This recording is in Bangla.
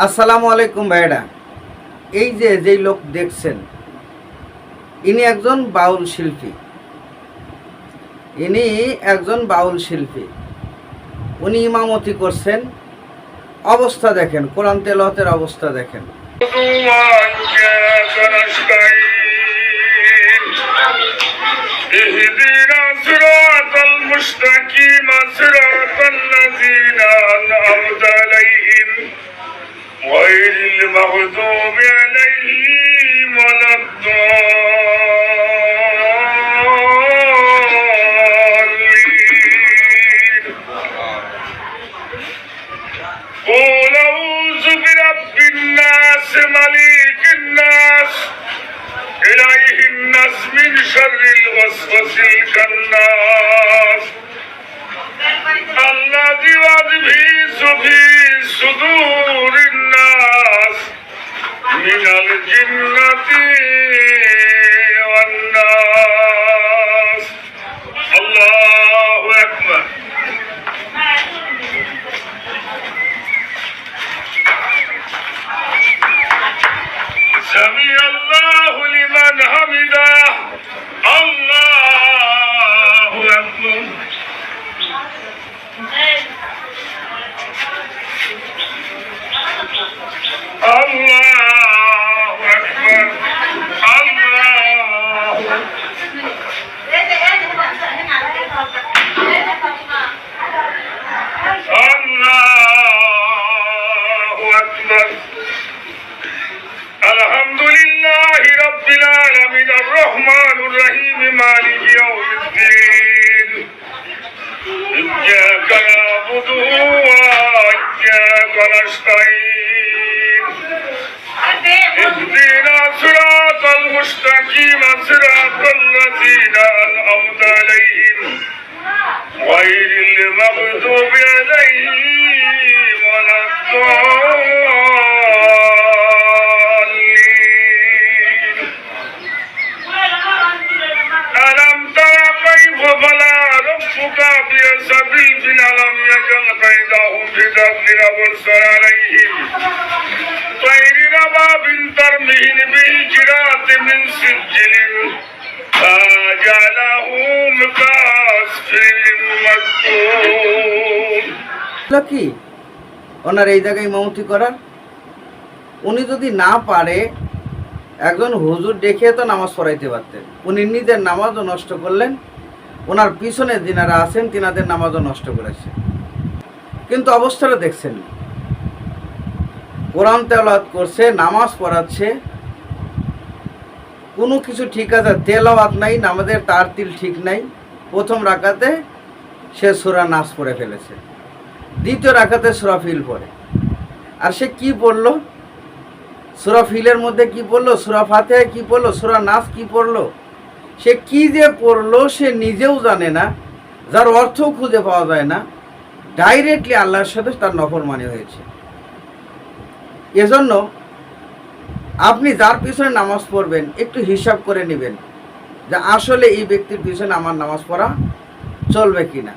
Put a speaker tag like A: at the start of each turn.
A: আসসালামু আলাইকুম ভাইরা এই যে যেই লোক দেখছেন ইনি একজন বাউল শিল্পী ইনি একজন বাউল শিল্পী উনি ইমামতি করছেন অবস্থা দেখেন কোরআন তেলাওয়াতের অবস্থা দেখেন
B: وإياك نستعين اهدنا صراط المستقيم صراط الذين أنعمت عليهم غير المغضوب عليهم ولا الضالين. قول برب الناس مليك الناس إليه الناس من شر الوسوس الخناس الذي يوسوس في صدور মিনাল জিন্নাতি। مالك يوم الدين. إياك نعبد وإياك نستعين. اهدنا صراط المستقيم صراط الذين أنعمت عليهم. غير المغضوب عليهم ولا الضالين. ربك بأسبيل ألم يجعل كيدهم في تدبير وارسل عليهم طير رباب ترمين بحجرات من سجل فجعلهم كعصف مكتوب
A: হলো কি ওনার এই জায়গায় ইমামতি করার উনি যদি না পারে একজন হুজুর ডেকে তো নামাজ পড়াইতে পারতেন উনি নিজের নামাজও নষ্ট করলেন ওনার পিছনে যিনারা আছেন, তিনাদের নামাজও নষ্ট করেছে। কিন্তু অবস্থাটা দেখছেন। কোরআন তেলাওয়াত করছে, নামাজ পড়াচ্ছে। কোনো কিছু ঠিক আছে, তেলাওয়াত নাই, নামাজের তার তিল ঠিক নাই। প্রথম রাকাতে সে সুরা নাচ পড়ে ফেলেছে। দ্বিতীয় রাখাতে সুরাফিল পড়ে। আর সে কি পড়ল? সুরাফিলের মধ্যে কি পড়ল? সুরা ফাতে কি পড়ল? সুরা নাচ কি পড়ল? সে কি যে পড়ল সে নিজেও জানে না, যার অর্থও খুঁজে পাওয়া যায় না ডাইরেক্টলি আল্লাহর সাথে তার নফর মানে হয়েছে। এজন্য আপনি যার পিছনে নামাজ পড়বেন, একটু হিসাব করে নেবেন যে আসলে এই ব্যক্তির পিছনে আমার নামাজ পড়া চলবে কিনা।